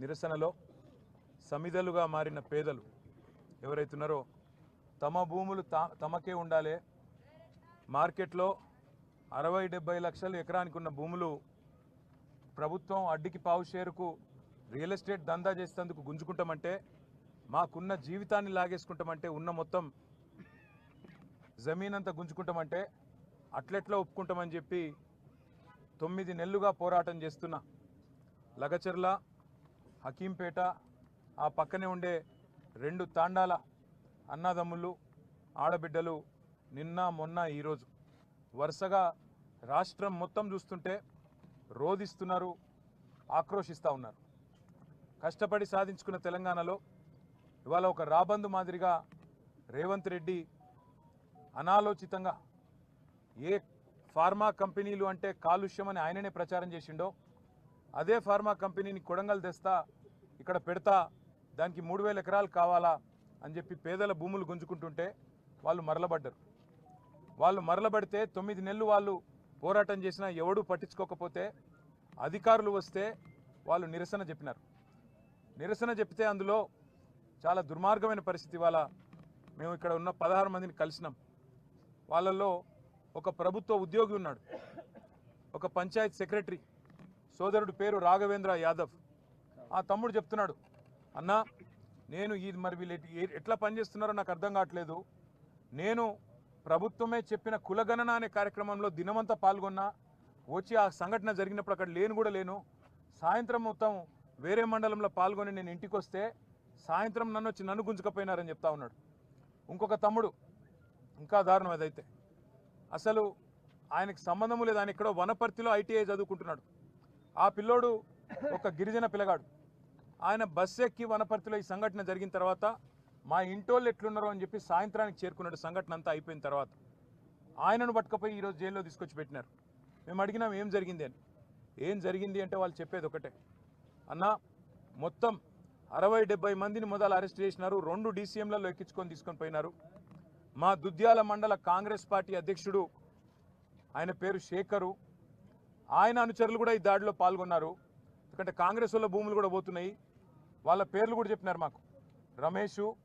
నిరసనలో సమిధలుగా మారిన పేదలు ఎవరైతున్నారో తమ భూములు తా తమకే ఉండాలి. మార్కెట్లో అరవై డెబ్బై లక్షలు ఎకరానికి ఉన్న భూములు ప్రభుత్వం అడ్డికి పావు షేరుకు రియల్ ఎస్టేట్ దందా చేసేందుకు గుంజుకుంటామంటే మాకున్న జీవితాన్ని లాగేసుకుంటామంటే ఉన్న మొత్తం జమీన్ అంతా గుంజుకుంటామంటే అట్లెట్లా ఒప్పుకుంటామని చెప్పి తొమ్మిది నెలలుగా పోరాటం చేస్తున్న లగచర్ల హకీంపేట ఆ పక్కనే ఉండే రెండు తాండాల అన్నదమ్ములు ఆడబిడ్డలు నిన్న మొన్న ఈరోజు వరుసగా రాష్ట్రం మొత్తం చూస్తుంటే రోధిస్తున్నారు ఆక్రోషిస్తూ ఉన్నారు. కష్టపడి సాధించుకున్న తెలంగాణలో ఇవాళ ఒక రాబందు మాదిరిగా రేవంత్ రెడ్డి అనాలోచితంగా ఏ ఫార్మా కంపెనీలు అంటే కాలుష్యం అని ఆయననే ప్రచారం చేసిండో అదే ఫార్మా కంపెనీని కొడంగల్ తెస్తా ఇక్కడ పెడతా దానికి మూడు వేల ఎకరాలు కావాలా అని చెప్పి పేదల భూములు గుంజుకుంటుంటే వాళ్ళు మరలబడ్డారు. వాళ్ళు మరలబడితే తొమ్మిది నెలలు వాళ్ళు పోరాటం చేసినా ఎవడూ పట్టించుకోకపోతే అధికారులు వస్తే వాళ్ళు నిరసన చెప్పినారు. నిరసన చెప్తే అందులో చాలా దుర్మార్గమైన పరిస్థితి వల్ల మేము ఇక్కడ ఉన్న పదహారు మందిని కలిసినాం. వాళ్ళల్లో ఒక ప్రభుత్వ ఉద్యోగి ఉన్నాడు. ఒక పంచాయత్ సెక్రటరీ. సోదరుడు పేరు రాఘవేంద్ర యాదవ్. ఆ తమ్ముడు చెప్తున్నాడు అన్నా నేను ఈ మరి వీళ్ళు ఎట్లా పనిచేస్తున్నారో నాకు అర్థం కావట్లేదు. నేను ప్రభుత్వమే చెప్పిన కులగణన అనే కార్యక్రమంలో దినమంతా పాల్గొన్నా వచ్చి ఆ సంఘటన జరిగినప్పుడు అక్కడ లేను కూడా లేను. సాయంత్రం మొత్తం వేరే మండలంలో పాల్గొని నేను ఇంటికి వస్తే సాయంత్రం నన్ను వచ్చి నన్ను గుంజుకపోయినారని చెప్తా ఉన్నాడు. ఇంకొక తమ్ముడు ఇంకా దారుణం అదైతే. అసలు ఆయనకి సంబంధం లేదు ఆయన ఎక్కడో వనపర్తిలో ఐటీఐ చదువుకుంటున్నాడు. ఆ పిల్లోడు ఒక గిరిజన పిల్లగాడు. ఆయన బస్సు ఎక్కి వనపర్తిలో ఈ సంఘటన జరిగిన తర్వాత మా ఇంటోళ్ళు ఎట్లున్నారో అని చెప్పి సాయంత్రానికి చేరుకున్నాడు. సంఘటన అంతా అయిపోయిన తర్వాత ఆయనను పట్టుకపోయి ఈరోజు జైల్లో తీసుకొచ్చి పెట్టినారు. మేము అడిగినాం ఏం జరిగింది? అని. ఏం జరిగింది? అంటే వాళ్ళు చెప్పేది ఒకటే. అన్న మొత్తం అరవై డెబ్బై మందిని మొదలు అరెస్ట్ చేసినారు. రెండు డీసీఎంలలో ఎక్కించుకొని తీసుకొని పోయినారు. మా దుద్యాల మండల కాంగ్రెస్ పార్టీ అధ్యక్షుడు ఆయన పేరు శేఖరు ఆయన అనుచరులు కూడా ఈ దాడిలో పాల్గొన్నారు. ఎందుకంటే కాంగ్రెస్ వాళ్ళ భూములు కూడా పోతున్నాయి. వాళ్ళ పేర్లు కూడా చెప్పినారు మాకు. రమేషు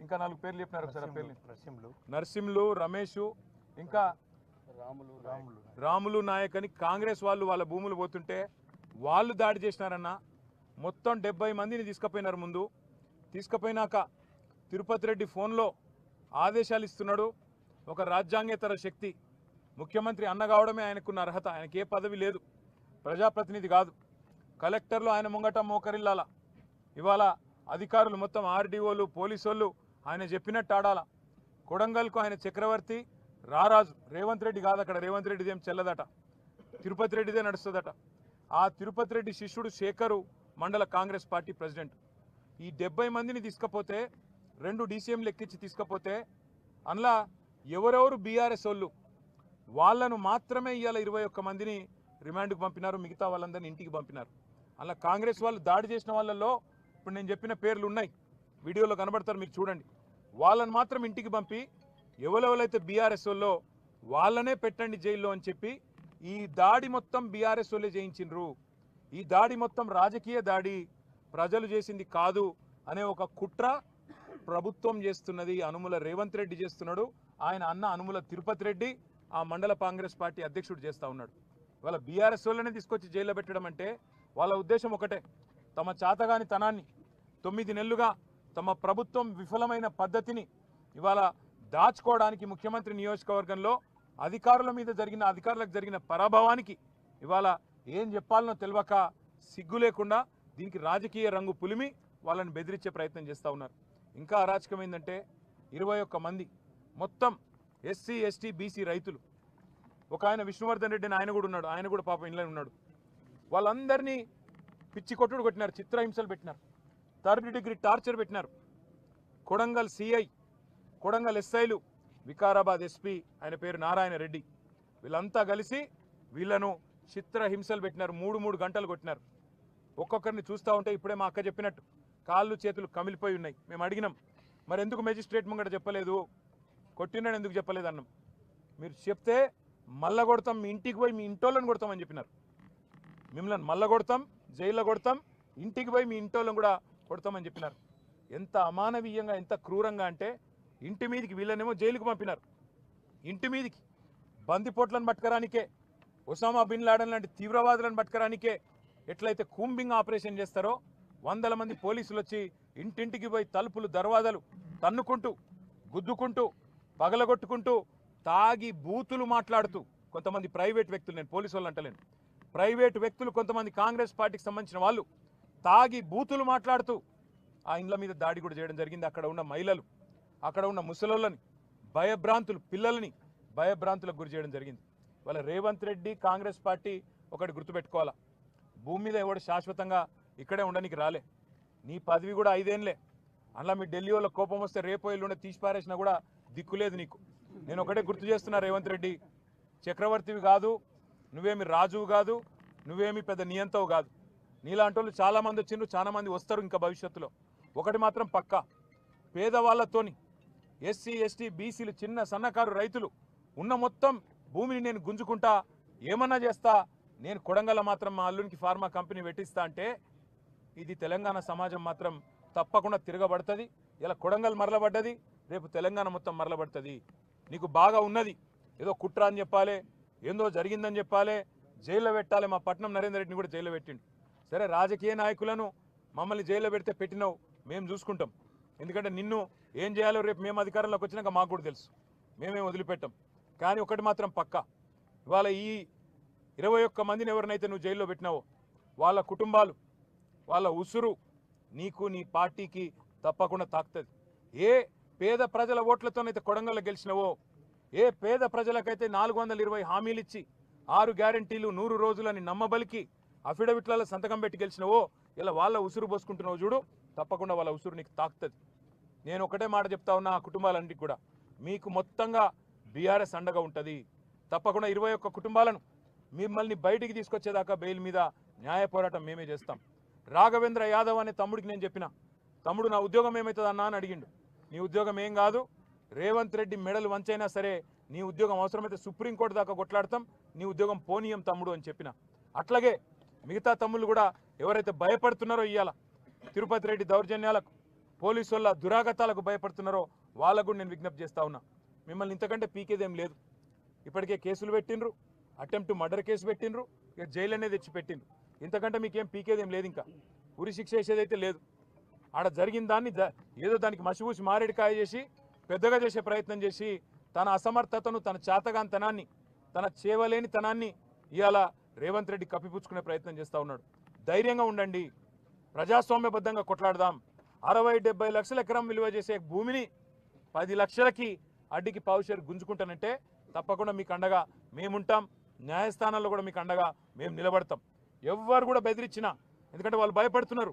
ఇంకా నాలుగు పేర్లు చెప్పినారు ఒకసారి పేర్లు. నరసింహులు. నర్సింలు రమేషు ఇంకా రాములు రాములు. రాములు నాయక్ అని కాంగ్రెస్ వాళ్ళు వాళ్ళ భూములు పోతుంటే వాళ్ళు దాడి చేసినారన్న. మొత్తం డెబ్బై మందిని తీసుకుపోయినారు ముందు. తీసుకుపోయినాక తిరుపతి రెడ్డి ఫోన్లో ఆదేశాలు ఇస్తున్నాడు. ఒక రాజ్యాంగేతర శక్తి ముఖ్యమంత్రి అన్న కావడమే ఆయనకున్న అర్హత. ఆయనకి ఏ పదవి లేదు. ప్రజాప్రతినిధి కాదు. కలెక్టర్లు ఆయన ముంగట మోకరిల్లాల. ఇవాళ అధికారులు మొత్తం ఆర్డీఓలు పోలీసోళ్ళు ఆయన చెప్పినట్టు ఆడాల. కొడంగల్కు ఆయన చక్రవర్తి రారాజు. రేవంత్ రెడ్డి కాదు అక్కడ. రేవంత్ రెడ్డిది ఏం చెల్లదట. తిరుపతి రెడ్డిదే నడుస్తుందట. ఆ తిరుపతి రెడ్డి శిష్యుడు శేఖరు మండల కాంగ్రెస్ పార్టీ ప్రెసిడెంట్. ఈ డెబ్బై మందిని తీసుకపోతే రెండు డీసీఎంలు ఎక్కించి తీసుకపోతే అందులో ఎవరెవరు బీఆర్ఎస్ వాళ్ళు? వాళ్ళను మాత్రమే ఇవాళ ఇరవై ఒక్క మందిని రిమాండ్కు పంపినారు మిగతా వాళ్ళందరినీ ఇంటికి పంపినారు. అలా కాంగ్రెస్ వాళ్ళు దాడి చేసిన వాళ్ళల్లో ఇప్పుడు నేను చెప్పిన పేర్లు ఉన్నాయి. వీడియోలో కనబడతారు మీరు చూడండి. వాళ్ళని మాత్రం ఇంటికి పంపి ఎవరెవరైతే బీఆర్ఎస్ వాళ్ళో వాళ్ళనే పెట్టండి జైల్లో అని చెప్పి ఈ దాడి మొత్తం బీఆర్ఎస్ వాళ్ళే చేయించిండ్రు. ఈ దాడి మొత్తం రాజకీయ దాడి ప్రజలు చేసింది కాదు అనే ఒక కుట్ర ప్రభుత్వం చేస్తున్నది. అనుముల రేవంత్ రెడ్డి చేస్తున్నాడు. ఆయన అన్న అనుముల తిరుపతి రెడ్డి ఆ మండల కాంగ్రెస్ పార్టీ అధ్యక్షుడు చేస్తూ ఉన్నాడు. వాళ్ళ బీఆర్ఎస్ వాళ్ళనే తీసుకొచ్చి జైల్లో పెట్టడం అంటే వాళ్ళ ఉద్దేశం ఒకటే. తమ చాతగాని తనాన్ని తొమ్మిది నెలలుగా తమ ప్రభుత్వం విఫలమైన పద్ధతిని ఇవాళ దాచుకోవడానికి ముఖ్యమంత్రి నియోజకవర్గంలో అధికారుల మీద జరిగిన అధికారులకు జరిగిన పరాభవానికి ఇవాళ ఏం చెప్పాలనో తెలియక సిగ్గు లేకుండా దీనికి రాజకీయ రంగు పులిమి వాళ్ళని బెదిరించే ప్రయత్నం చేస్తూ ఉన్నారు. ఇంకా అరాచకం ఏంటంటే ఇరవై ఒక్క మంది మొత్తం ఎస్సీ ఎస్టీ బీసీ రైతులు. ఒక ఆయన విష్ణువర్ధన్ రెడ్డి అని ఆయన కూడా ఉన్నాడు. ఆయన కూడా పాపం ఇంట్లో ఉన్నాడు. వాళ్ళందరినీ పిచ్చి కొట్టుడు కొట్టినారు. చిత్రహింసలు పెట్టినారు. థర్డ్ డిగ్రీ టార్చర్ పెట్టినారు. కొడంగల్ సిఐ కొడంగల్ ఎస్ఐలు వికారాబాద్ ఎస్పీ ఆయన పేరు నారాయణ రెడ్డి. వీళ్ళంతా కలిసి వీళ్ళను చిత్రహింసలు పెట్టినారు. మూడు మూడు గంటలు కొట్టినారు. ఒక్కొక్కరిని చూస్తూ ఉంటే ఇప్పుడే మా అక్క చెప్పినట్టు కాళ్ళు చేతులు కమిలిపోయి ఉన్నాయి. మేము అడిగినాం. మరి ఎందుకు మెజిస్ట్రేట్ ముంగట చెప్పలేదు? కొట్టినాడు ఎందుకు చెప్పలేదన్నాం? మీరు చెప్తే మళ్ళా కొడతాం మీ ఇంటికి పోయి మీ ఇంటోళ్ళని కొడతామని చెప్పినారు. మిమ్మల్ని మళ్ళా కొడతాం జైల్లో కొడతాం ఇంటికి పోయి మీ ఇంటోళ్ళని కూడా కొడతామని చెప్పినారు. ఎంత అమానవీయంగా ఎంత క్రూరంగా అంటే ఇంటి మీదికి వీళ్ళనేమో జైలుకు పంపినారు. ఇంటి మీదికి. బందిపోట్లను పట్టుకరానికే ఒసామా బిన్ లాడన్ లాంటి తీవ్రవాదులను పట్టుకరానికే ఎట్లయితే కూంబింగ్ ఆపరేషన్ చేస్తారో వందల మంది పోలీసులు వచ్చి ఇంటింటికి పోయి తలుపులు దర్వాజాలు తన్నుకుంటూ గుద్దుకుంటూ పగలగొట్టుకుంటూ తాగి బూతులు మాట్లాడుతూ కొంతమంది ప్రైవేట్ వ్యక్తులు నేను పోలీసు వాళ్ళు అంటలేను. ప్రైవేట్ వ్యక్తులు కొంతమంది కాంగ్రెస్ పార్టీకి సంబంధించిన వాళ్ళు తాగి బూతులు మాట్లాడుతూ ఆ ఇండ్ల మీద దాడి కూడా చేయడం జరిగింది. అక్కడ ఉన్న మహిళలు అక్కడ ఉన్న ముసలోళ్ళని భయభ్రాంతులు పిల్లలని భయభ్రాంతులకు గురి చేయడం జరిగింది. వాళ్ళ రేవంత్ రెడ్డి కాంగ్రెస్ పార్టీ ఒకటి గుర్తుపెట్టుకోవాలా? భూమి మీద ఎవడు శాశ్వతంగా ఇక్కడే ఉండనికి రాలే. నీ పదవి కూడా ఐదేంలే అలా మీ ఢిల్లీ వాళ్ళ కోపం వస్తే రేపో ఎల్లుండే తీసిపారేసినా కూడా దిక్కులేదు నీకు. నేను ఒకటే గుర్తు చేస్తున్నా రేవంత్ రెడ్డి. చక్రవర్తివి కాదు నువ్వేమి రాజువు కాదు నువ్వేమి పెద్ద నియంతవు కాదు. నీలాంటి వాళ్ళు చాలామంది వచ్చిండ్రు చాలామంది వస్తారు ఇంకా భవిష్యత్తులో. ఒకటి మాత్రం పక్కా. పేదవాళ్ళతోని ఎస్సీ ఎస్టీ బీసీలు చిన్న సన్నకారు రైతులు ఉన్న మొత్తం భూమిని నేను గుంజుకుంటా ఏమన్నా చేస్తా నేను కొడంగల్ మాత్రం మా అల్లునికి ఫార్మా కంపెనీ పెట్టిస్తా అంటే ఇది తెలంగాణ సమాజం మాత్రం తప్పకుండా తిరగబడుతుంది. ఇలా కొడంగల్ మరలబడ్డది. రేపు తెలంగాణ మొత్తం మరలబడుతుంది. నీకు బాగా ఉన్నది. ఏదో కుట్ర అని చెప్పాలి ఏందో జరిగిందని చెప్పాలి జైల్లో పెట్టాలి. మా పట్నం నరేందర్ రెడ్డిని కూడా జైల్లో పెట్టిండు. సరే రాజకీయ నాయకులను మమ్మల్ని జైల్లో పెడితే పెట్టినావు మేము చూసుకుంటాం. ఎందుకంటే నిన్ను ఏం చేయాలో రేపు మేము అధికారంలోకి వచ్చినాక మాకు కూడా తెలుసు. మేమేం వదిలిపెట్టాం. కానీ ఒకటి మాత్రం పక్కా. ఇవాళ ఈ ఇరవై ఒక్క మందిని ఎవరినైతే నువ్వు జైల్లో పెట్టినావో వాళ్ళ కుటుంబాలు వాళ్ళ ఉసురు నీకు నీ పార్టీకి తప్పకుండా తాకుతుంది. ఏ పేద ప్రజల ఓట్లతోనైతే కొడంగల్లో గెలిచినవో ఏ పేద ప్రజలకైతే నాలుగు వందల ఇరవై హామీలు ఇచ్చి ఆరు గ్యారంటీలు నూరు రోజులని నమ్మబలికి అఫిడవిట్లలో సంతకం పెట్టి గెలిచినవో ఇలా వాళ్ళ ఉసురు పోసుకుంటున్నావు చూడు తప్పకుండా వాళ్ళ ఉసురు నీకు తాకుతుంది. నేను ఒకటే మాట చెప్తా ఉన్నా ఆ కుటుంబాలన్నిటికి కూడా. మీకు మొత్తంగా బీఆర్ఎస్ అండగా ఉంటుంది. తప్పకుండా ఇరవై ఒక్క కుటుంబాలను మిమ్మల్ని బయటికి తీసుకొచ్చేదాకా బెయిల్ మీద న్యాయ పోరాటం మేమే చేస్తాం. రాఘవేంద్ర యాదవ్ అనే తమ్ముడికి నేను చెప్పిన తమ్ముడు నా ఉద్యోగం ఏమవుతుంది అన్నా అని అడిగిండు. నీ ఉద్యోగం ఏం కాదు. రేవంత్ రెడ్డి మెడలు వంచైనా సరే నీ ఉద్యోగం అవసరమైతే సుప్రీంకోర్టు దాకా కొట్లాడతాం. నీ ఉద్యోగం పోనీయం తమ్ముడు అని చెప్పిన. అట్లాగే మిగతా తమ్ముళ్ళు కూడా ఎవరైతే భయపడుతున్నారో ఇవాళ తిరుపతి రెడ్డి దౌర్జన్యాలకు పోలీసు వల్ల దురాగతాలకు భయపడుతున్నారో వాళ్ళకు కూడా నేను విజ్ఞప్తి చేస్తా ఉన్నా. మిమ్మల్ని ఇంతకంటే పీకేదేం లేదు. ఇప్పటికే కేసులు పెట్టిండ్రు అటెంప్ట్ మర్డర్ కేసు పెట్టిండ్రు ఇక జైలు అనేది తెచ్చి పెట్టిండ్రు ఇంతకంటే మీకేం పీకేదేం లేదు ఇంకా. ఉరి శిక్ష వేసేదైతే లేదు. ఆడ జరిగిన దాన్ని ఏదో దానికి మసిపూసి మారేడుకాయ చేసి పెద్దగా చేసే ప్రయత్నం చేసి తన అసమర్థతను తన చేతగాంతనాన్ని తన చేవలేని తనాన్ని ఇవాళ రేవంత్ రెడ్డి కప్పిపుచ్చుకునే ప్రయత్నం చేస్తూ ఉన్నాడు. ధైర్యంగా ఉండండి. ప్రజాస్వామ్యబద్ధంగా కొట్లాడదాం. అరవై డెబ్బై లక్షల ఎకరం విలువ చేసే భూమిని పది లక్షలకి అడ్డికి పావుషేరు గుంజుకుంటానంటే తప్పకుండా మీకు అండగా మేముంటాం. న్యాయస్థానాల్లో కూడా మీకు అండగా మేము నిలబడతాం. ఎవ్వరు కూడా బెదిరించినా ఎందుకంటే వాళ్ళు భయపడుతున్నారు.